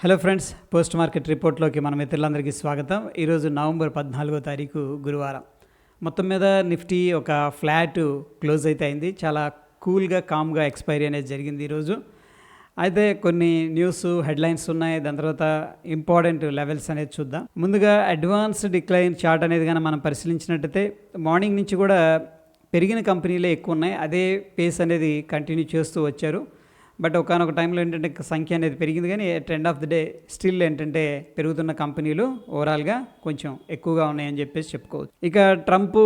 Hello friends post market రిపోర్ట్లోకి మన మిత్రులందరికీ స్వాగతం. ఈరోజు నవంబర్ పద్నాలుగో తారీఖు గురువారం. మొత్తం మీద నిఫ్టీ ఒక ఫ్లాట్ క్లోజ్ అయితే అయింది. చాలా కూల్గా కామ్గా ఎక్స్పైరీ అనేది జరిగింది ఈరోజు. అయితే కొన్ని న్యూస్ హెడ్లైన్స్ ఉన్నాయి. దాని తర్వాత ఇంపార్టెంట్ లెవెల్స్ అనేది చూద్దాం. ముందుగా అడ్వాన్స్ డిక్లైన్ చార్ట్ అనేది కానీ మనం పరిశీలించినట్టయితే మార్నింగ్ నుంచి కూడా పెరిగిన కంపెనీలే ఎక్కువ ఉన్నాయి. అదే పేస్ అనేది కంటిన్యూ చేస్తూ వచ్చారు. బట్ ఒకనొక టైంలో ఏంటంటే సంఖ్య అనేది పెరిగింది కానీ at end of the day still ఏంటంటే పెరుగుతున్న కంపెనీలు ఓవరాల్గా కొంచెం ఎక్కువగా ఉన్నాయని చెప్పేసి చెప్పుకోవచ్చు. ఇక ట్రంప్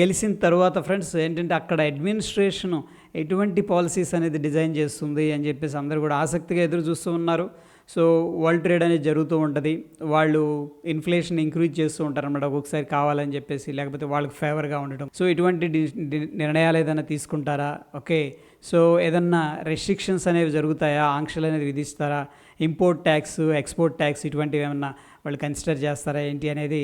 గెలిచిన తర్వాత ఫ్రెండ్స్ ఏంటంటే అక్కడ అడ్మినిస్ట్రేషన్ ఎటువంటి పాలసీస్ అనేది డిజైన్ చేస్తుంది అని చెప్పేసి అందరూ కూడా ఆసక్తిగా ఎదురు చూస్తూ ఉన్నారు. సో వరల్డ్ ట్రేడ్ అనేది జరుగుతూ ఉంటుంది. వాళ్ళు ఇన్ఫ్లేషన్ ఇంక్రీజ్ చేస్తూ ఉంటారు అనమాట ఒక్కొక్కసారి కావాలని చెప్పేసి లేకపోతే వాళ్ళకి ఫేవర్గా ఉండటం. సో ఇటువంటి నిర్ణయాలు ఏదైనా తీసుకుంటారా? ఓకే. సో ఏదన్నా రెస్ట్రిక్షన్స్ అనేవి జరుగుతాయా? ఆంక్షలు అనేది విధిస్తారా? ఇంపోర్ట్ ట్యాక్స్ ఎక్స్పోర్ట్ ట్యాక్స్ ఇటువంటివి ఏమన్నా వాళ్ళు కన్సిడర్ చేస్తారా? ఏంటి అనేది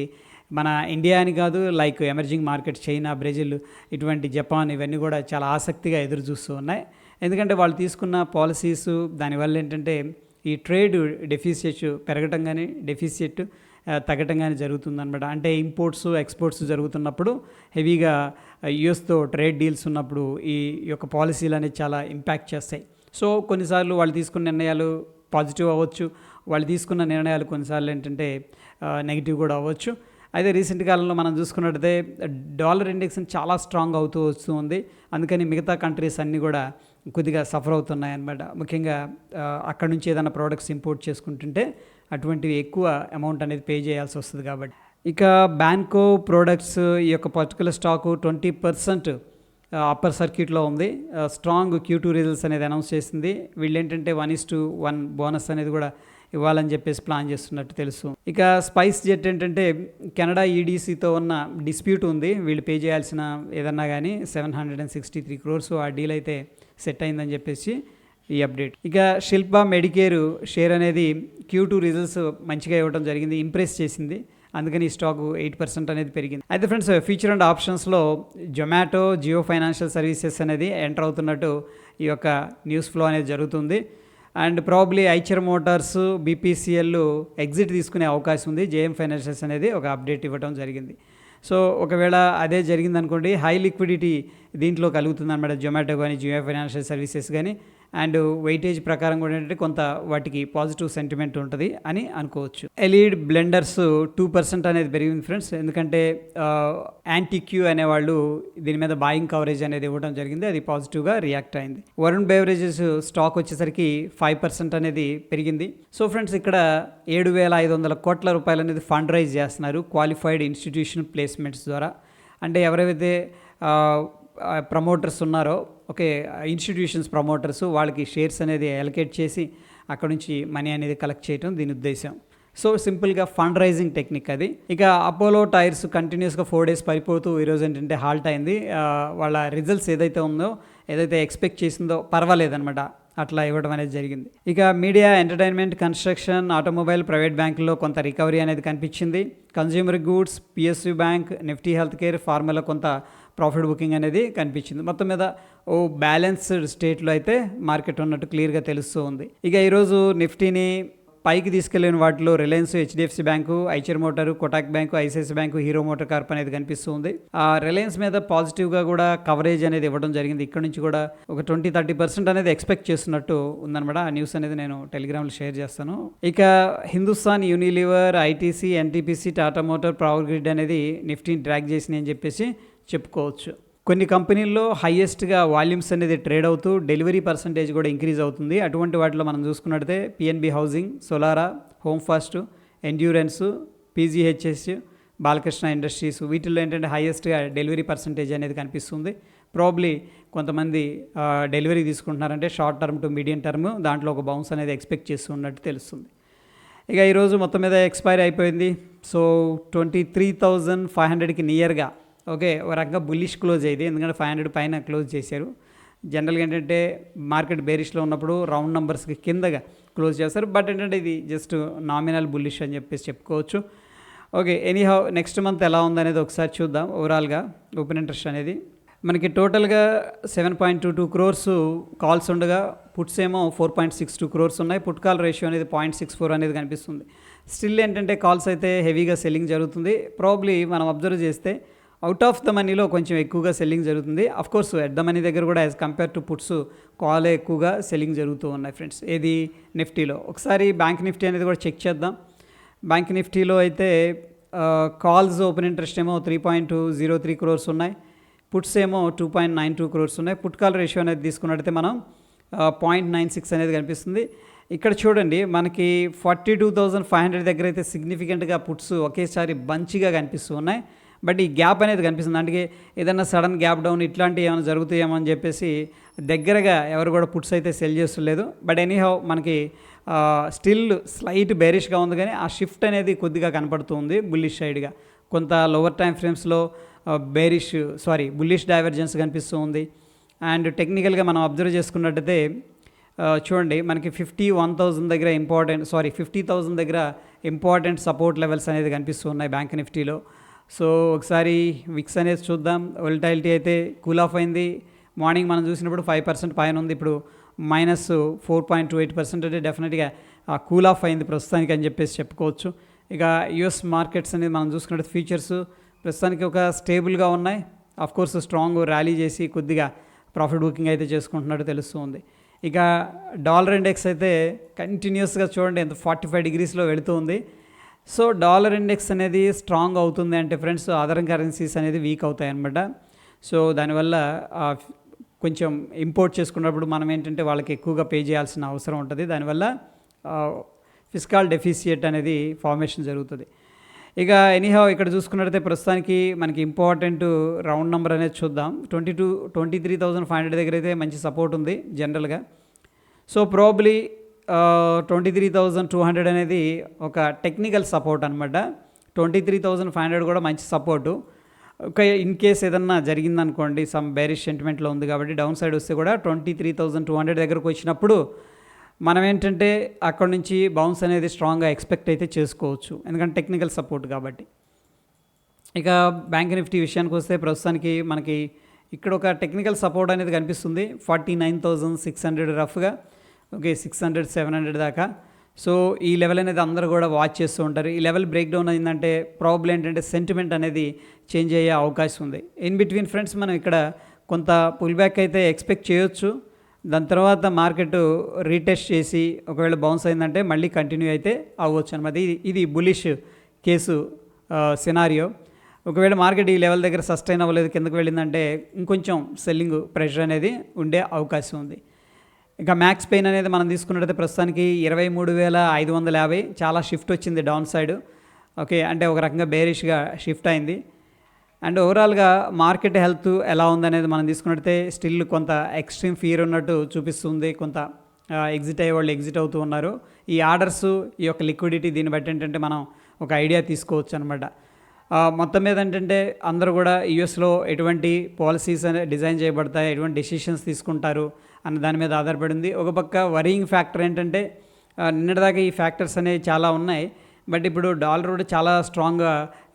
మన ఇండియా అని కాదు like emerging market China Brazil ఇటువంటి జపాన్ ఇవన్నీ కూడా చాలా ఆసక్తిగా ఎదురు చూస్తూ ఉన్నాయి. ఎందుకంటే వాళ్ళు తీసుకున్న పాలసీస్ దానివల్ల ఏంటంటే ఈ ట్రేడ్ డెఫిసిట్ పెరగటం కానీ డెఫిసిట్ తగ్గటం కానీ జరుగుతుందనమాట అంటే ఇంపోర్ట్స్ ఎక్స్పోర్ట్స్ జరుగుతున్నప్పుడు హెవీగా యుఎస్తో ట్రేడ్ డీల్స్ ఉన్నప్పుడు ఈ యొక్క పాలసీలు అనేది చాలా ఇంపాక్ట్ చేస్తాయి. సో కొన్నిసార్లు వాళ్ళు తీసుకున్న నిర్ణయాలు పాజిటివ్ అవ్వచ్చు. వాళ్ళు తీసుకున్న నిర్ణయాలు కొన్నిసార్లు ఏంటంటే నెగిటివ్ కూడా అవ్వచ్చు. అయితే రీసెంట్ కాలంలో మనం చూసుకున్నట్టయితే డాలర్ ఇండెక్స్ చాలా స్ట్రాంగ్ అవుతూ వస్తూ ఉంది. అందుకని మిగతా కంట్రీస్ అన్నీ కూడా కొద్దిగా సఫర్ అవుతున్నాయి అనమాట ముఖ్యంగా అక్కడ నుంచి ఏదైనా ప్రోడక్ట్స్ ఇంపోర్ట్ చేసుకుంటుంటే అటువంటివి ఎక్కువ అమౌంట్ అనేది పే చేయాల్సి వస్తుంది కాబట్టి. ఇక బ్యాన్కో ప్రోడక్ట్స్ ఈ యొక్క particular stock twenty percent upper సర్క్యూట్లో ఉంది. స్ట్రాంగ్ క్యూ టూ రిజల్ట్స్ అనేది అనౌన్స్ చేసింది. వీళ్ళు ఏంటంటే one is to one bonus అనేది కూడా ఇవ్వాలని చెప్పేసి ప్లాన్ చేస్తున్నట్టు తెలుసు. ఇక స్పైస్ జెట్ ఏంటంటే కెనడా ఈడీసీతో ఉన్న డిస్ప్యూట్ ఉంది. వీళ్ళు పే చేయాల్సిన ఏదన్నా కానీ seven hundred and sixty three crores ఆ డీల్ అయితే సెట్ అయిందని చెప్పేసి ఈ అప్డేట్. ఇక శిల్ప మెడికేర్ షేర్ అనేది క్యూ టూ రిజల్ట్స్ మంచిగా ఇవ్వడం జరిగింది ఇంప్రెస్ చేసింది. అందుకని ఈ స్టాక్ ఎయిట్ పర్సెంట్ అనేది పెరిగింది. అయితే ఫ్రెండ్స్ ఫ్యూచర్ అండ్ ఆప్షన్స్లో జొమాటో జియో ఫైనాన్షియల్ సర్వీసెస్ అనేది ఎంటర్ అవుతున్నట్టు ఈ యొక్క న్యూస్ ఫ్లో అనేది జరుగుతుంది. And probably Eicher motors BPCL exit తీసుకునే అవకాశం ఉంది. జేఎం ఫైనాన్షియల్స్ అనేది ఒక అప్డేట్ ఇవ్వడం జరిగింది. సో ఒకవేళ అదే జరిగిందనుకోండి హై లిక్విడిటీ దీంట్లో కలుగుతుంది అనమాట జొమాటో కానీ జియో ఫైనాన్షియల్ సర్వీసెస్ కానీ అండ్ వెయిటేజ్ ప్రకారం కూడా ఏంటంటే కొంత వాటికి పాజిటివ్ సెంటిమెంట్ ఉంటుంది అని అనుకోవచ్చు. ఎలీడ్ బ్లెండర్స్ టూ పర్సెంట్ అనేది పెరిగింది ఫ్రెండ్స్. ఎందుకంటే యాంటీక్యూ అనేవాళ్ళు దీని మీద బాయింగ్ కవరేజ్ అనేది ఇవ్వడం జరిగింది. అది పాజిటివ్గా రియాక్ట్ అయింది. వరుణ్ బెవరేజెస్ స్టాక్ వచ్చేసరికి ఫైవ్ పర్సెంట్ అనేది పెరిగింది. సో ఫ్రెండ్స్ ఇక్కడ ఏడు వేల ఐదు వందల కోట్ల రూపాయలు అనేది ఫండ్ రైజ్ చేస్తున్నారు క్వాలిఫైడ్ ఇన్స్టిట్యూషన్ ప్లేస్మెంట్స్ ద్వారా. అంటే ఎవరైతే ప్రమోటర్స్ ఉన్నారో ఓకే ఇన్స్టిట్యూషన్స్ ప్రమోటర్స్ వాళ్ళకి షేర్స్ అనేది అలకేట్ చేసి అక్కడ నుంచి మనీ అనేది కలెక్ట్ చేయడం దీని ఉద్దేశం సో సింపుల్గా ఫండ్ రైజింగ్ టెక్నిక్ అది. ఇక అపోలో టైర్స్ కంటిన్యూస్గా ఫోర్ డేస్ పడిపోతూ ఈరోజు ఏంటంటే హాల్ట్ అయింది. వాళ్ళ రిజల్ట్స్ ఏదైతే ఉందో ఏదైతే ఎక్స్పెక్ట్ చేసిందో పర్వాలేదనమాట అట్లా ఇవ్వడం అనేది జరిగింది. ఇక media entertainment construction automobile private బ్యాంకుల్లో కొంత రికవరీ అనేది కనిపించింది. Consumer goods PSU bank Nifty health care ఫార్మాలో కొంత ప్రాఫిట్ బుకింగ్ అనేది కనిపించింది. మొత్తం మీద ఓ బ్యాలెన్స్డ్ స్టేట్లో అయితే మార్కెట్ ఉన్నట్టు క్లియర్గా తెలుస్తూ ఉంది. ఇక ఈరోజు నిఫ్టీని పైకి తీసుకెళ్ళిన వాటిలో Reliance HDFC bank Eicher motor Kotak bank ICICI bank Hero motor corp అనేది కనిపిస్తుంది ఆ రిలయన్స్ మీద పాజిటివ్గా కూడా కవరేజ్ అనేది ఇవ్వడం జరిగింది. ఇక్కడ నుంచి కూడా ఒక ట్వంటీ థర్టీ పర్సెంట్ అనేది ఎక్స్పెక్ట్ చేస్తున్నట్టు ఉందన్నమాట. ఆ న్యూస్ అనేది నేను టెలిగ్రామ్లో షేర్ చేస్తాను. ఇక Hindustan Unilever ITC NTPC Tata motor power grid అనేది నిఫ్టీని ట్రాక్ చేసినాయి అని చెప్పేసి చెప్పుకోవచ్చు. కొన్ని కంపెనీల్లో హైయెస్ట్గా వాల్యూమ్స్ అనేది ట్రేడ్ అవుతూ డెలివరీ పర్సంటేజ్ కూడా ఇంక్రీజ్ అవుతుంది. అటువంటి వాటిలో మనం చూసుకున్నట్టయితే PNB housing Solara home fast endurance PGHS Balakrishna industries వీటిల్లో ఏంటంటే హైయెస్ట్గా డెలివరీ పర్సంటేజ్ అనేది కనిపిస్తుంది. ప్రాబ్లీ కొంతమంది delivery తీసుకుంటున్నారంటే short term to medium term దాంట్లో ఒక బౌన్స్ అనేది ఎక్స్పెక్ట్ చేస్తున్నట్టు తెలుస్తుంది. ఇక ఈరోజు మొత్తం మీద ఎక్స్పైర్ అయిపోయింది. So twenty three thousand five హండ్రెడ్కి నియర్గా ఓకే ఒక రకంగా బుల్లిష్ క్లోజ్ అయింది. ఎందుకంటే ఫైవ్ హండ్రెడ్ పైన క్లోజ్ చేశారు. జనరల్గా ఏంటంటే మార్కెట్ బేరిష్లో ఉన్నప్పుడు రౌండ్ నెంబర్స్కి కిందగా క్లోజ్ చేస్తారు. బట్ ఏంటంటే ఇది జస్ట్ నామినల్ బుల్లిష్ అని చెప్పేసి చెప్పుకోవచ్చు. ఓకే ఎనీహౌ నెక్స్ట్ మంత్ ఎలా ఉందనేది ఒకసారి చూద్దాం. ఓవరాల్గా ఓపెన్ ఇంట్రెస్ట్ అనేది. మనకి టోటల్గా seven point two two crores calls ఉండగా పుట్స్ ఏమో four point six two crores ఉన్నాయి. పుట్ కాల్ రేషియో అనేది పాయింట్ సిక్స్ ఫోర్ అనేది కనిపిస్తుంది. స్టిల్ ఏంటంటే కాల్స్ అయితే హెవీగా సెల్లింగ్ జరుగుతుంది. ప్రాబ్లీ మనం అబ్జర్వ్ చేస్తే అవుట్ ఆఫ్ ద మనీలో కొంచెం ఎక్కువగా సెల్లింగ్ జరుగుతుంది. Of course at the money దగ్గర కూడా as compare to puts call ఎక్కువగా సెల్లింగ్ జరుగుతూ ఉన్నాయి ఫ్రెండ్స్ ఏది? నిఫ్టీలో ఒకసారి బ్యాంక్ నిఫ్టీ అనేది కూడా చెక్ చేద్దాం. బ్యాంక్ నిఫ్టీలో అయితే కాల్స్ ఓపెన్ ఇంట్రెస్ట్ ఏమో three point zero three crores ఉన్నాయి. పుట్స్ ఏమో two point nine two crores ఉన్నాయి. పుట్ కాల్ రేషియో అనేది తీసుకున్నట్టయితే మనం పాయింట్ నైన్ సిక్స్ అనేది కనిపిస్తుంది. ఇక్కడ చూడండి మనకి forty two thousand five hundred దగ్గర అయితే సిగ్నిఫికెంట్గా పుట్స్ ఒకేసారి బంచిగా కనిపిస్తూ ఉన్నాయి. బట్ ఈ గ్యాప్ అనేది కనిపిస్తుంది. అంటే ఏదైనా సడన్ గ్యాప్ డౌన్ ఇట్లాంటివి ఏమైనా జరుగుతాయేమో అని చెప్పేసి దగ్గరగా ఎవరు కూడా పుట్స్ అయితే సెల్ చేస్తలేదు. బట్ ఎనీహౌ మనకి స్టిల్ స్లైట్ బేరిష్గా ఉంది కానీ ఆ షిఫ్ట్ అనేది కొద్దిగా కనపడుతుంది బుల్లిష్ సైడ్గా. కొంత లోవర్ టైం ఫ్రేమ్స్లో బేరిష్ సారీ బుల్లిష్ డైవర్జెన్స్ కనిపిస్తూ ఉంది. అండ్ టెక్నికల్గా మనం అబ్జర్వ్ చేసుకున్నట్టయితే చూడండి మనకి ఫిఫ్టీ వన్ థౌజండ్ దగ్గర ఇంపార్టెంట్ సారీ ఫిఫ్టీ థౌజండ్ దగ్గర ఇంపార్టెంట్ సపోర్ట్ లెవెల్స్ అనేది కనిపిస్తూ ఉన్నాయి బ్యాంక్ నిఫ్టీలో. సో ఒకసారి విక్స్ అనేది చూద్దాం. ఒలిటాలిటీ అయితే కూల్ ఆఫ్ అయింది. మార్నింగ్ మనం చూసినప్పుడు ఫైవ్ పర్సెంట్ పైన ఉంది. ఇప్పుడు minus four point two eight percent అంటే డెఫినెట్గా కూల్ ఆఫ్ అయింది ప్రస్తుతానికి అని చెప్పేసి చెప్పుకోవచ్చు. ఇక యుఎస్ మార్కెట్స్ అనేది మనం చూసుకున్నట్టు ఫీచర్స్ ప్రస్తుతానికి ఒక స్టేబుల్గా ఉన్నాయి. అఫ్ కోర్స్ స్ట్రాంగ్ ర్యాలీ చేసి కొద్దిగా ప్రాఫిట్ బుకింగ్ అయితే చేసుకుంటున్నట్టు తెలుస్తుంది. ఇక డాలర్ ఇండెక్స్ అయితే కంటిన్యూస్గా చూడండి. ఎంత ఫార్టీ ఫైవ్ డిగ్రీస్లో వెళుతుంది. సో డాలర్ ఇండెక్స్ అనేది స్ట్రాంగ్ అవుతుంది అంటే ఫ్రెండ్స్ అదర్ కరెన్సీస్ అనేది వీక్ అవుతాయి అనమాట సో దానివల్ల కొంచెం ఇంపోర్ట్ చేసుకున్నప్పుడు మనం ఏంటంటే వాళ్ళకి ఎక్కువగా పే చేయాల్సిన అవసరం ఉంటుంది. దానివల్ల ఫిస్కాల్ డెఫిసియట్ అనేది ఫార్మేషన్ జరుగుతుంది. ఇక ఎనీహౌ ఇక్కడ చూసుకున్నట్టయితే ప్రస్తుతానికి మనకి ఇంపార్టెంట్ రౌండ్ నెంబర్ అనేది చూద్దాం. Twenty two twenty three thousand five hundred దగ్గర అయితే మంచి సపోర్ట్ ఉంది జనరల్గా. So probably twenty three thousand two hundred అనేది ఒక టెక్నికల్ సపోర్ట్ అనమాట twenty three thousand five hundred కూడా మంచి సపోర్టు ఒక ఇన్ కేస్ ఏదన్నా జరిగిందనుకోండి సమ్ బేరిష్ సెంటిమెంట్లో ఉంది కాబట్టి డౌన్ సైడ్ వస్తే కూడా twenty three thousand two hundred దగ్గరకు వచ్చినప్పుడు మనం ఏంటంటే అక్కడ నుంచి బౌన్స్ అనేది స్ట్రాంగ్గా ఎక్స్పెక్ట్ అయితే చేసుకోవచ్చు. ఎందుకంటే టెక్నికల్ సపోర్ట్ కాబట్టి. ఇక బ్యాంక్ నిఫ్టీ విషయానికి వస్తే ప్రస్తుతానికి మనకి ఇక్కడ ఒక టెక్నికల్ సపోర్ట్ అనేది కనిపిస్తుంది. Forty nine thousand six hundred రఫ్గా okay six hundred seven hundred దాకా. సో ఈ లెవెల్ అనేది అందరూ కూడా వాచ్ చేస్తూ ఉంటారు. ఈ లెవెల్ బ్రేక్ డౌన్ అయిందంటే ప్రాబ్లం ఏంటంటే సెంటిమెంట్ అనేది చేంజ్ అయ్యే అవకాశం ఉంది. ఇన్ బిట్వీన్ ఫ్రెండ్స్ మనం ఇక్కడ కొంత పుల్ బ్యాక్ అయితే ఎక్స్పెక్ట్ చేయొచ్చు. దాని తర్వాత మార్కెట్ రీటెస్ట్ చేసి ఒకవేళ బౌన్స్ అయిందంటే మళ్ళీ కంటిన్యూ అయితే అవ్వచ్చు అనమాట ఇది ఇది బులిష్ కేసు సినారియో ఒకవేళ మార్కెట్ ఈ లెవెల్ దగ్గర సస్టైన్ అవ్వలేదు కిందకు వెళ్ళిందంటే ఇంకొంచెం సెల్లింగ్ ప్రెషర్ అనేది ఉండే అవకాశం ఉంది. ఇంకా మ్యాక్స్ పెయిన్ అనేది మనం తీసుకున్నట్టయితే ప్రస్తుతానికి ఇరవై మూడు వేల ఐదు వందల యాభై. చాలా షిఫ్ట్ వచ్చింది డౌన్ సైడ్ ఓకే అంటే ఒక రకంగా బేరిష్గా షిఫ్ట్ అయింది. అండ్ ఓవరాల్గా మార్కెట్ హెల్త్ ఎలా ఉందనేది మనం తీసుకున్నట్టయితే స్టిల్ కొంత ఎక్స్ట్రీమ్ ఫియర్ ఉన్నట్టు చూపిస్తుంది. కొంత ఎగ్జిట్ అయ్యే వాళ్ళు ఎగ్జిట్ అవుతూ ఉన్నారు. ఈ ఆర్డర్స్ ఈ యొక్క లిక్విడిటీ దీన్ని బట్టి ఏంటంటే మనం ఒక ఐడియా తీసుకోవచ్చు అనమాట మొత్తం మీద ఏంటంటే అందరూ కూడా యూఎస్లో ఎటువంటి పాలసీస్ అనే డిజైన్ చేయబడతాయి ఎటువంటి డెసిషన్స్ తీసుకుంటారు అన్న దాని మీద ఆధారపడింది. ఒక పక్క వరింగ్ ఫ్యాక్టర్ ఏంటంటే నిన్నటిదాకా ఈ ఫ్యాక్టర్స్ అనేవి చాలా ఉన్నాయి. బట్ ఇప్పుడు డాలర్ కూడా చాలా స్ట్రాంగ్గా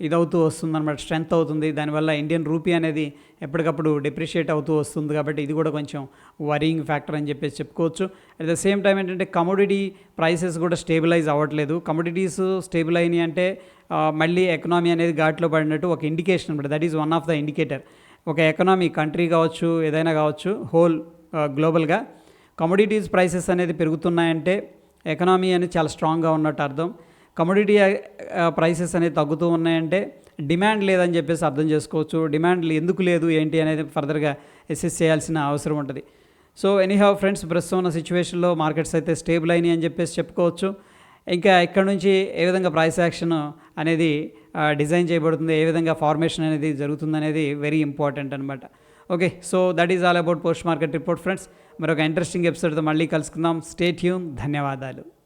ఇదవుతూ వస్తుంది అనమాట స్ట్రెంగ్త్ అవుతుంది. దానివల్ల ఇండియన్ రూపీ అనేది ఎప్పటికప్పుడు డిప్రిషియేట్ అవుతూ వస్తుంది కాబట్టి ఇది కూడా కొంచెం వరింగ్ ఫ్యాక్టర్ అని చెప్పేసి చెప్పుకోవచ్చు. అట్ ద సేమ్ టైం ఏంటంటే కమోడిటీ ప్రైసెస్ కూడా స్టేబిలైజ్ అవ్వట్లేదు. కమోడిటీస్ స్టేబుల్ అయినాయి అంటే మళ్ళీ ఎకనామీ అనేది ఘాట్లో పడినట్టు ఒక ఇండికేషన్ అనమాట that is one of the indicator ఒక ఎకనామీ కంట్రీ కావచ్చు ఏదైనా కావచ్చు హోల్ గ్లోబల్గా. కమోడిటీస్ ప్రైసెస్ అనేది పెరుగుతున్నాయంటే ఎకనామీ అనేది చాలా స్ట్రాంగ్గా ఉన్నట్టు అర్థం. కమోడిటీ ప్రైసెస్ అనేది తగ్గుతూ ఉన్నాయంటే డిమాండ్ లేదని చెప్పేసి అర్థం చేసుకోవచ్చు. డిమాండ్ ఎందుకు లేదు ఏంటి అనేది ఫర్దర్గా అసెస్ చేయాల్సిన అవసరం ఉంటుంది. సో ఎనీహౌ ఫ్రెండ్స్ ప్రస్తుతం ఉన్న సిచ్యువేషన్లో మార్కెట్స్ అయితే స్టేబుల్ అయినాయి అని చెప్పేసి చెప్పుకోవచ్చు. ఇంకా ఇక్కడ నుంచి ఏ విధంగా ప్రైస్ యాక్షన్ అనేది డిజైన్ చేయబడుతుంది ఏ విధంగా ఫార్మేషన్ అనేది జరుగుతుంది అనేది వెరీ ఇంపార్టెంట్ అనమాట okay so that is all about post market report friends మరొక ఇంట్రెస్టింగ్ ఎపిసోడ్తో మళ్ళీ కలుసుకుందాం. స్టేట్ యూన్ ధన్యవాదాలు.